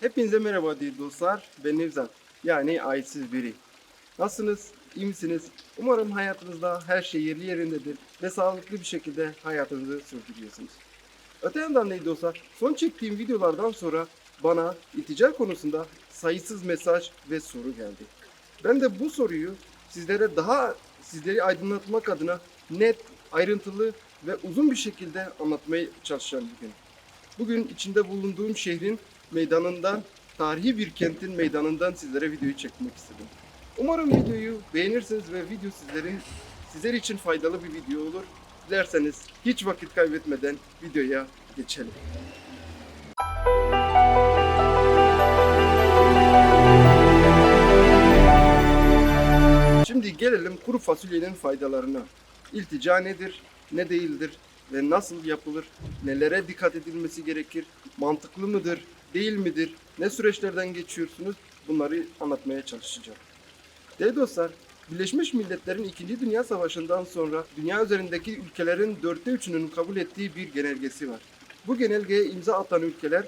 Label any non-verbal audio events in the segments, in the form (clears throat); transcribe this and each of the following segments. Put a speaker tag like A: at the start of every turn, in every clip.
A: Hepinize merhaba değerli dostlar. Ben Nevzat. Yani aitsiz biri. Nasılsınız? İyi misiniz? Umarım hayatınızda her şey yerli yerindedir ve sağlıklı bir şekilde hayatınızı sürdürüyorsunuz. Öte yandan değerli dostlar, son çektiğim videolardan sonra bana iltica konusunda sayısız mesaj ve soru geldi. Ben de bu soruyu sizlere daha sizleri aydınlatmak adına net, ayrıntılı ve uzun bir şekilde anlatmaya çalışacağım bugün. Bugün içinde bulunduğum şehrin meydanından, tarihi bir kentin meydanından sizlere videoyu çekmek istedim. Umarım videoyu beğenirsiniz ve video sizlerin sizler için faydalı bir video olur. Dilerseniz hiç vakit kaybetmeden videoya geçelim. Şimdi gelelim kuru fasulyenin faydalarına. İltica nedir, ne değildir ve nasıl yapılır, nelere dikkat edilmesi gerekir, mantıklı mıdır, değil midir, ne süreçlerden geçiyorsunuz bunları anlatmaya çalışacağım. Değerli dostlar, Birleşmiş Milletler'in 2. Dünya Savaşı'ndan sonra dünya üzerindeki ülkelerin dörtte üçünün kabul ettiği bir genelgesi var. Bu genelgeye imza atan ülkeler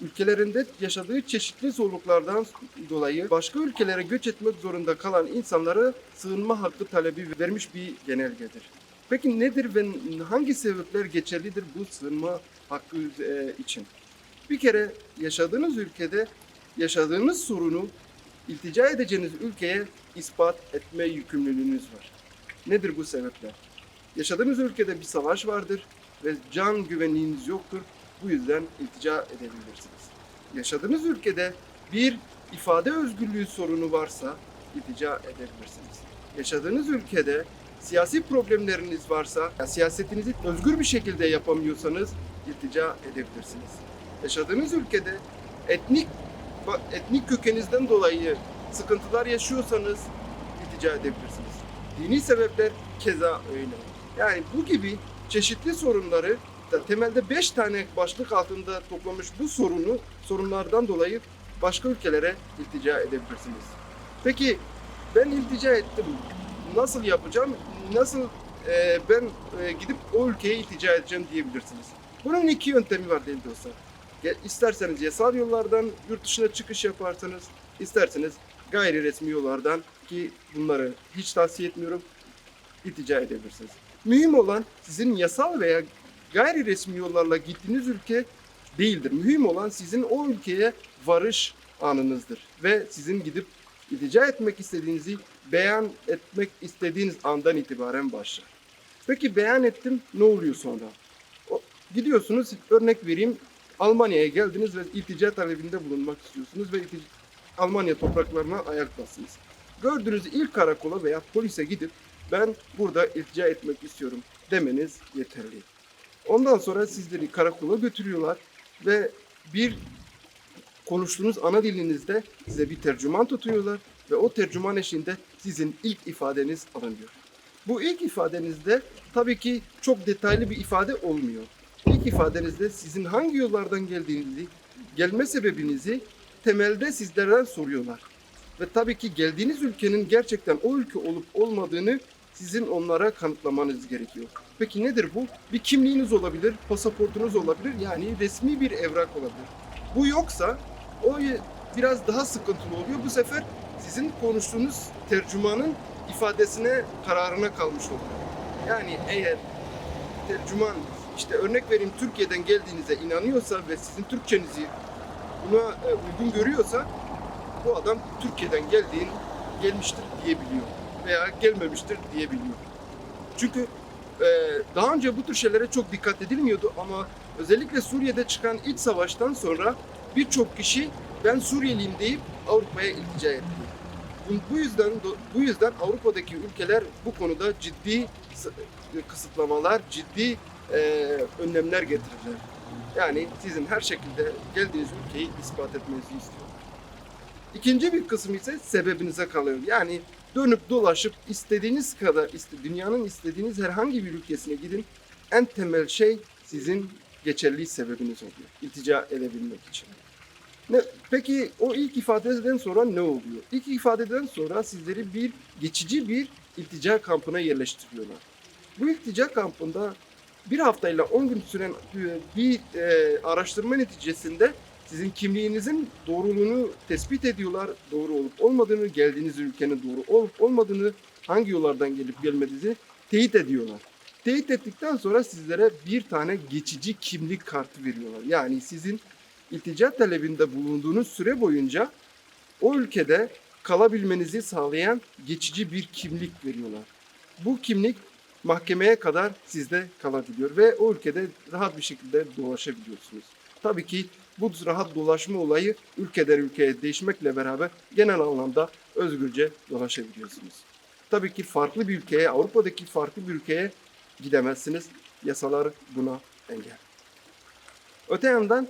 A: ülkelerinde yaşadığı çeşitli zorluklardan dolayı başka ülkelere göç etmek zorunda kalan insanlara sığınma hakkı talebi vermiş bir genelgedir. Peki nedir ve hangi sebepler geçerlidir bu sığınma hakkı e, için? Bir kere yaşadığınız ülkede yaşadığınız sorunu iltica edeceğiniz ülkeye ispat etme yükümlülüğünüz var. Nedir bu sebepler? Yaşadığınız ülkede bir savaş vardır ve can güvenliğiniz yoktur. Bu yüzden iltica edebilirsiniz. Yaşadığınız ülkede bir ifade özgürlüğü sorunu varsa iltica edebilirsiniz. Yaşadığınız ülkede siyasi problemleriniz varsa, ya siyasetinizi özgür bir şekilde yapamıyorsanız iltica edebilirsiniz. Yaşadığınız ülkede etnik etnik kökeninizden dolayı sıkıntılar yaşıyorsanız iltica edebilirsiniz. Dini sebepler keza öyle. Yani bu gibi çeşitli sorunları da temelde 5 tane başlık altında toplamış bu sorunu sorunlardan dolayı başka ülkelere iltica edebilirsiniz. Peki ben iltica ettim. Nasıl yapacağım? Nasıl e, ben e, gidip o ülkeye iltica edeceğim diyebilirsiniz. Bunun iki yöntemi var değerli dostlar. Ge- İsterseniz yasal yollardan yurt dışına çıkış yaparsanız, isterseniz gayri resmi yollardan ki bunları hiç tavsiye etmiyorum, iltica edebilirsiniz. Mühim olan sizin yasal veya gayri resmi yollarla gittiğiniz ülke değildir. Mühim olan sizin o ülkeye varış anınızdır. Ve sizin gidip iltica etmek istediğinizi beyan etmek istediğiniz andan itibaren başlar. Peki beyan ettim ne oluyor sonra? O, gidiyorsunuz örnek vereyim Almanya'ya geldiniz ve iltica talebinde bulunmak istiyorsunuz ve Almanya topraklarına ayak bastınız. Gördüğünüz ilk karakola veya polise gidip ben burada iltica etmek istiyorum demeniz yeterli. Ondan sonra sizleri karakola götürüyorlar ve bir konuştuğunuz ana dilinizde size bir tercüman tutuyorlar ve o tercüman eşliğinde sizin ilk ifadeniz alınıyor. Bu ilk ifadenizde tabii ki çok detaylı bir ifade olmuyor. İfadenizde sizin hangi yollardan geldiğinizi, gelme sebebinizi temelde sizlerden soruyorlar. Ve tabii ki geldiğiniz ülkenin gerçekten o ülke olup olmadığını sizin onlara kanıtlamanız gerekiyor. Peki nedir bu? Bir kimliğiniz olabilir, pasaportunuz olabilir, yani resmi bir evrak olabilir. Bu yoksa o biraz daha sıkıntılı oluyor. Bu sefer sizin konuştuğunuz tercümanın ifadesine, kararına kalmış oluyor. Yani eğer tercüman işte örnek vereyim Türkiye'den geldiğinize inanıyorsa ve sizin Türkçenizi buna e, uygun görüyorsa bu adam Türkiye'den geldiğin gelmiştir diyebiliyor veya gelmemiştir diyebiliyor. Çünkü e, daha önce bu tür şeylere çok dikkat edilmiyordu ama özellikle Suriye'de çıkan iç savaştan sonra birçok kişi ben Suriyeliyim deyip Avrupa'ya iltica etti. Bu- yüzden bu yüzden Avrupa'daki ülkeler bu konuda ciddi s- kısıtlamalar, ciddi e, önlemler getirdiler. Yani sizin her şekilde geldiğiniz ülkeyi ispat etmenizi istiyor. İkinci bir kısım ise sebebinize kalıyor. Yani dönüp dolaşıp istediğiniz kadar, dünyanın istediğiniz herhangi bir ülkesine gidin. En temel şey sizin geçerli sebebiniz oluyor. İltica edebilmek için. Ne, peki o ilk ifadeden sonra ne oluyor? İlk ifadeden sonra sizleri bir geçici bir iltica kampına yerleştiriyorlar. Bu iltica kampında bir haftayla 10 gün süren bir e, araştırma neticesinde Sizin kimliğinizin doğruluğunu tespit ediyorlar. Doğru olup olmadığını, geldiğiniz ülkenin doğru olup olmadığını, hangi yollardan gelip gelmediğinizi teyit ediyorlar. Teyit ettikten sonra sizlere bir tane geçici kimlik kartı veriyorlar. Yani sizin iltica talebinde bulunduğunuz süre boyunca o ülkede kalabilmenizi sağlayan geçici bir kimlik veriyorlar. Bu kimlik mahkemeye kadar sizde kalabiliyor ve o ülkede rahat bir şekilde dolaşabiliyorsunuz. Tabii ki bu rahat dolaşma olayı ülkeden ülkeye değişmekle beraber genel anlamda özgürce dolaşabiliyorsunuz. Tabii ki farklı bir ülkeye, Avrupa'daki farklı bir ülkeye gidemezsiniz. Yasalar buna engel. Öte yandan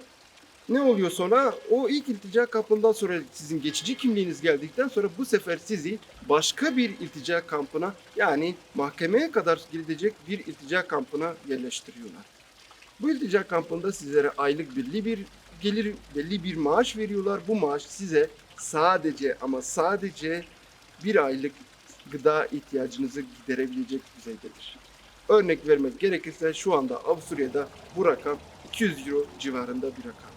A: ne oluyor sonra? O ilk iltica kampından sonra sizin geçici kimliğiniz geldikten sonra bu sefer sizi başka bir iltica kampına yani mahkemeye kadar gidecek bir iltica kampına yerleştiriyorlar. Bu iltica kampında sizlere aylık belli bir gelir, belli bir maaş veriyorlar. Bu maaş size sadece ama sadece bir aylık gıda ihtiyacınızı giderebilecek düzeydedir. Örnek vermek gerekirse şu anda Avusturya'da bu rakam 200 euro civarında bir rakamdır.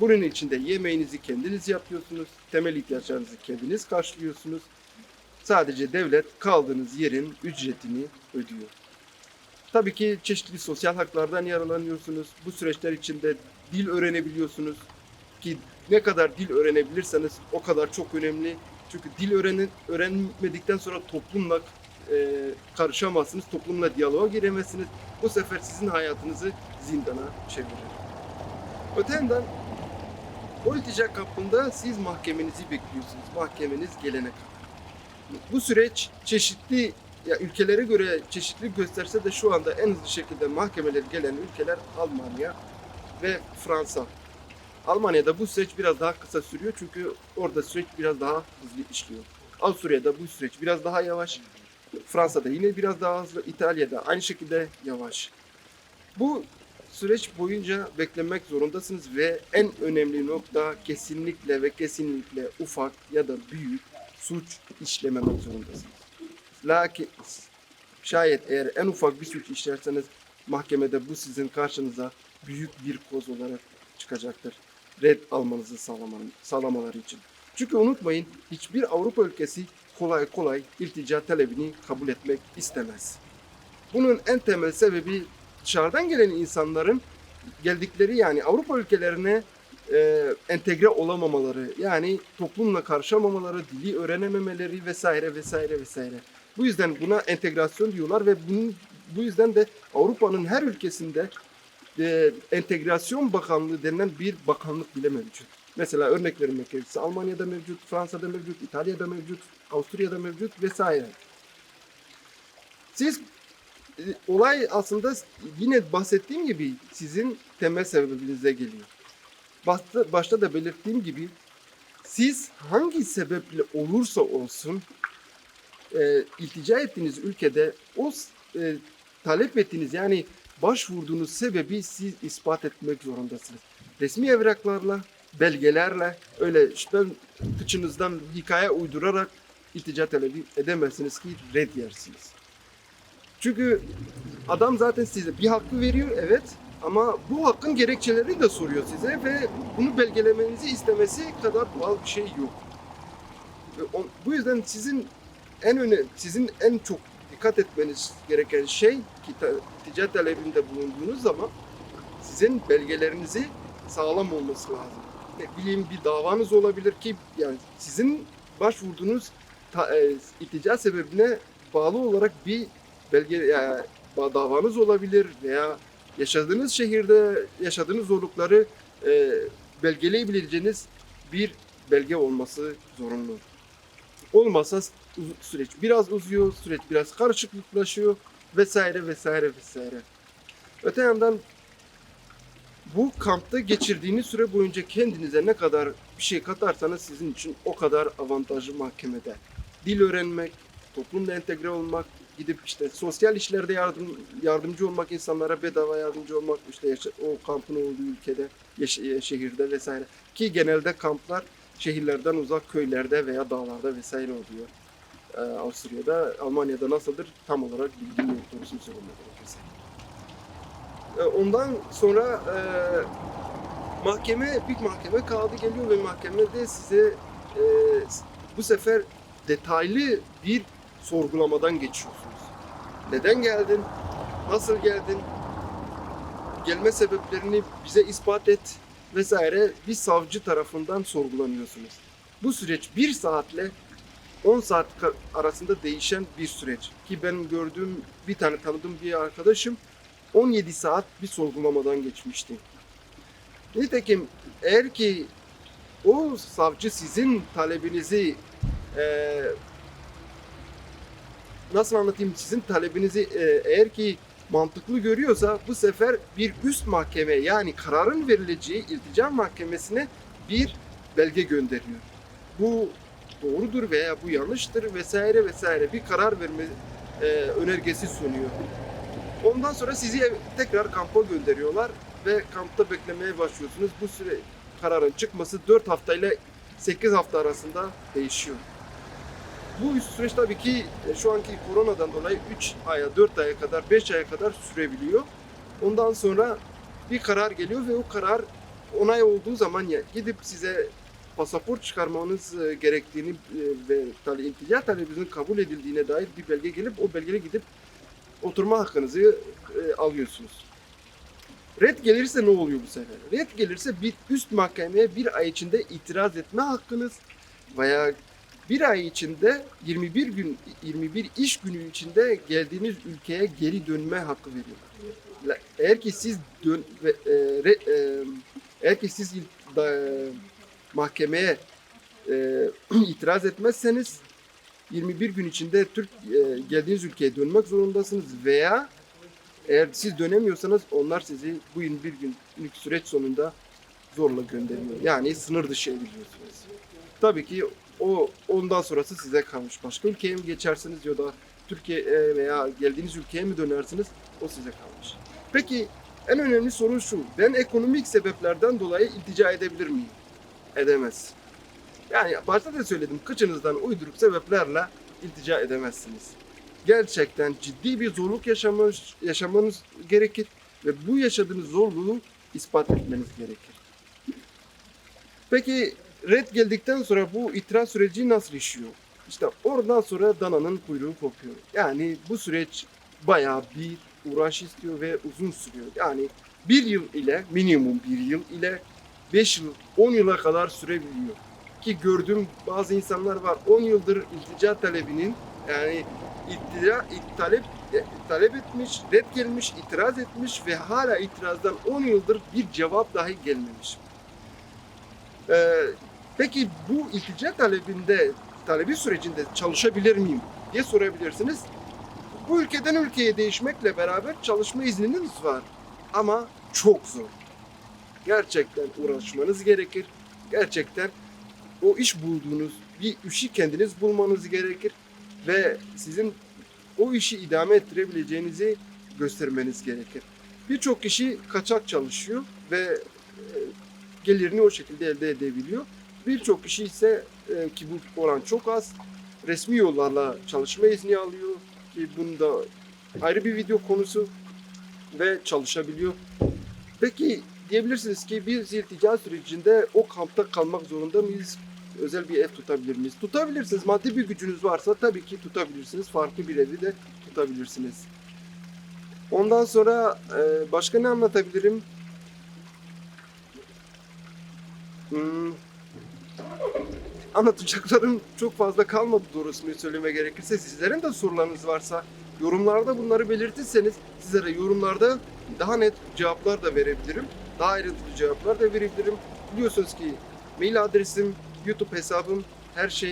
A: Bunun içinde yemeğinizi kendiniz yapıyorsunuz, temel ihtiyaçlarınızı kendiniz karşılıyorsunuz. Sadece devlet kaldığınız yerin ücretini ödüyor. Tabii ki çeşitli sosyal haklardan yararlanıyorsunuz. Bu süreçler içinde dil öğrenebiliyorsunuz. Ki ne kadar dil öğrenebilirseniz o kadar çok önemli. Çünkü dil öğreni, öğrenmedikten sonra toplumla e, karışamazsınız, toplumla diyaloğa giremezsiniz. Bu sefer sizin hayatınızı zindana çevirir. Öte yandan o iltica kampında siz mahkemenizi bekliyorsunuz. Mahkemeniz gelene kadar. Bu süreç çeşitli ya ülkelere göre çeşitli gösterse de şu anda en hızlı şekilde mahkemeler gelen ülkeler Almanya ve Fransa. Almanya'da bu süreç biraz daha kısa sürüyor çünkü orada süreç biraz daha hızlı işliyor. Avusturya'da bu süreç biraz daha yavaş. Fransa'da yine biraz daha hızlı. İtalya'da aynı şekilde yavaş. Bu süreç boyunca beklemek zorundasınız ve en önemli nokta kesinlikle ve kesinlikle ufak ya da büyük suç işlememek zorundasınız. Lakin şayet eğer en ufak bir suç işlerseniz mahkemede bu sizin karşınıza büyük bir koz olarak çıkacaktır. Red almanızı sağlamaları için. Çünkü unutmayın hiçbir Avrupa ülkesi kolay kolay iltica talebini kabul etmek istemez. Bunun en temel sebebi dışarıdan gelen insanların geldikleri yani Avrupa ülkelerine e, entegre olamamaları, yani toplumla karışamamaları, dili öğrenememeleri vesaire vesaire vesaire. Bu yüzden buna entegrasyon diyorlar ve bunun, bu yüzden de Avrupa'nın her ülkesinde e, entegrasyon bakanlığı denilen bir bakanlık bile mevcut. Mesela örnek vermek gerekirse Almanya'da mevcut, Fransa'da mevcut, İtalya'da mevcut, Avusturya'da mevcut vesaire. Siz olay aslında yine bahsettiğim gibi sizin temel sebebinize geliyor. Başta, başta da belirttiğim gibi siz hangi sebeple olursa olsun e, iltica ettiğiniz ülkede o e, talep ettiğiniz yani başvurduğunuz sebebi siz ispat etmek zorundasınız. Resmi evraklarla, belgelerle öyle işte kıçınızdan hikaye uydurarak iltica talebi edemezsiniz ki red yersiniz. Çünkü adam zaten size bir hakkı veriyor evet ama bu hakkın gerekçelerini de soruyor size ve bunu belgelemenizi istemesi kadar doğal bir şey yok. Bu yüzden sizin en öne sizin en çok dikkat etmeniz gereken şey iltica talebinde bulunduğunuz zaman sizin belgelerinizi sağlam olması lazım. Ne bileyim bir davanız olabilir ki yani sizin başvurduğunuz ta, e, iltica sebebine bağlı olarak bir belge ba- davanız olabilir veya yaşadığınız şehirde yaşadığınız zorlukları e, belgeleyebileceğiniz bir belge olması zorunlu. Olmazsa süreç biraz uzuyor, süreç biraz karışıklıklaşıyor vesaire vesaire vesaire. Öte yandan bu kampta geçirdiğiniz süre boyunca kendinize ne kadar bir şey katarsanız sizin için o kadar avantajlı mahkemede. Dil öğrenmek, toplumla entegre olmak, gidip işte sosyal işlerde yardım yardımcı olmak, insanlara bedava yardımcı olmak, işte o kampın olduğu ülkede, e, şehirde vesaire. Ki genelde kamplar şehirlerden uzak köylerde veya dağlarda vesaire oluyor. Ee, Avusturya'da, Almanya'da nasıldır tam olarak bilgim yok doğrusunu söylemek gerekirse. Ee, ondan sonra e, mahkeme bir mahkeme kağıdı geliyor ve mahkemede size e, bu sefer detaylı bir sorgulamadan geçiyorsunuz. Neden geldin? Nasıl geldin? Gelme sebeplerini bize ispat et vesaire bir savcı tarafından sorgulanıyorsunuz. Bu süreç bir saatle 10 saat arasında değişen bir süreç. Ki benim gördüğüm bir tane tanıdığım bir arkadaşım 17 saat bir sorgulamadan geçmişti. Nitekim eğer ki o savcı sizin talebinizi eee, nasıl anlatayım sizin talebinizi eee, eğer ki mantıklı görüyorsa bu sefer bir üst mahkeme yani kararın verileceği iltica mahkemesine bir belge gönderiyor. Bu doğrudur veya bu yanlıştır vesaire vesaire bir karar verme eee, önergesi sunuyor. Ondan sonra sizi tekrar kampa gönderiyorlar ve kampta beklemeye başlıyorsunuz. Bu süre kararın çıkması 4 haftayla 8 hafta arasında değişiyor. Bu süreç tabii ki e, şu anki koronadan dolayı 3 aya, 4 aya kadar, 5 aya kadar sürebiliyor. Ondan sonra bir karar geliyor ve o karar onay olduğu zaman ya gidip size pasaport çıkarmanız e, gerektiğini e, ve tale, iltica talebinizin kabul edildiğine dair bir belge gelip o belgeye gidip oturma hakkınızı alıyorsunuz. Red gelirse ne oluyor bu sefer? Red gelirse bir üst mahkemeye bir ay içinde itiraz etme hakkınız veya bir ay içinde 21 gün 21 iş günü içinde geldiğiniz ülkeye geri dönme hakkı veriyor. Eğer ki siz dön e, re- e, eğer ki siz da- mahkemeye e, (clears throat) itiraz etmezseniz 21 gün içinde Türk e, geldiğiniz ülkeye dönmek zorundasınız veya eğer siz dönemiyorsanız onlar sizi bu 21 günlük süreç sonunda zorla gönderiyor. Yani sınır dışı ediliyorsunuz. Tabii ki o ondan sonrası size kalmış. Başka ülkeye mi geçersiniz ya da Türkiye veya geldiğiniz ülkeye mi dönersiniz o size kalmış. Peki en önemli sorun şu. Ben ekonomik sebeplerden dolayı iltica edebilir miyim? Edemez. Yani başta da söyledim. Kıçınızdan uyduruk sebeplerle iltica edemezsiniz. Gerçekten ciddi bir zorluk yaşamanız, yaşamanız gerekir ve bu yaşadığınız zorluğu ispat etmeniz gerekir. Peki red geldikten sonra bu itiraz süreci nasıl işiyor? İşte oradan sonra dananın kuyruğu kopuyor. Yani bu süreç bayağı bir uğraş istiyor ve uzun sürüyor. Yani bir yıl ile minimum bir yıl ile 5 yıl 10 yıla kadar sürebiliyor. Ki gördüğüm bazı insanlar var 10 yıldır iltica talebinin yani iltica, it- talep, e, talep etmiş, red gelmiş, itiraz etmiş ve hala itirazdan 10 yıldır bir cevap dahi gelmemiş. Ee, peki bu iltica talebinde, talebi sürecinde çalışabilir miyim diye sorabilirsiniz. Bu ülkeden ülkeye değişmekle beraber çalışma izniniz var. Ama çok zor. Gerçekten uğraşmanız gerekir. Gerçekten o iş bulduğunuz bir işi kendiniz bulmanız gerekir. Ve sizin o işi idame ettirebileceğinizi göstermeniz gerekir. Birçok kişi kaçak çalışıyor ve e, gelirini o şekilde elde edebiliyor. Birçok kişi ise e, ki bu oran çok az resmi yollarla çalışma izni alıyor ki bunda ayrı bir video konusu ve çalışabiliyor. Peki diyebilirsiniz ki biz iltica sürecinde o kampta kalmak zorunda mıyız? Özel bir ev tutabilir miyiz? Tutabilirsiniz. Maddi bir gücünüz varsa tabii ki tutabilirsiniz. Farklı bir evi de tutabilirsiniz. Ondan sonra e, başka ne anlatabilirim? Anlatacaklarım çok fazla kalmadı doğrusunu söyleme gerekirse. Sizlerin de sorularınız varsa yorumlarda bunları belirtirseniz sizlere yorumlarda daha net cevaplar da verebilirim. Daha ayrıntılı cevaplar da verebilirim. Biliyorsunuz ki mail adresim, YouTube hesabım, her şey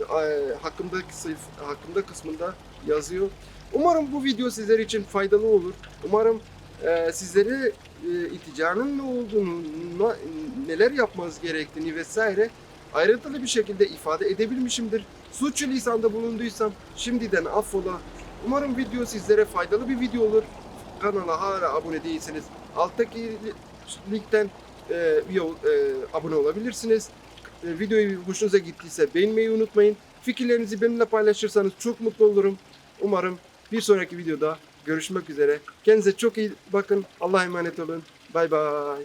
A: e, hakkımdaki sayf hakkımda kısmında yazıyor. Umarım bu video sizler için faydalı olur. Umarım e, sizlere e, ilticanın ne olduğunu, neler yapmanız gerektiğini vesaire ayrıntılı bir şekilde ifade edebilmişimdir. Suçlu lisanda bulunduysam şimdiden affola. Umarım video sizlere faydalı bir video olur. Kanala hala abone değilseniz alttaki linkten e, video, e, abone olabilirsiniz. E, videoyu hoşunuza gittiyse beğenmeyi unutmayın. Fikirlerinizi benimle paylaşırsanız çok mutlu olurum. Umarım bir sonraki videoda görüşmek üzere. Kendinize çok iyi bakın. Allah'a emanet olun. Bay bay.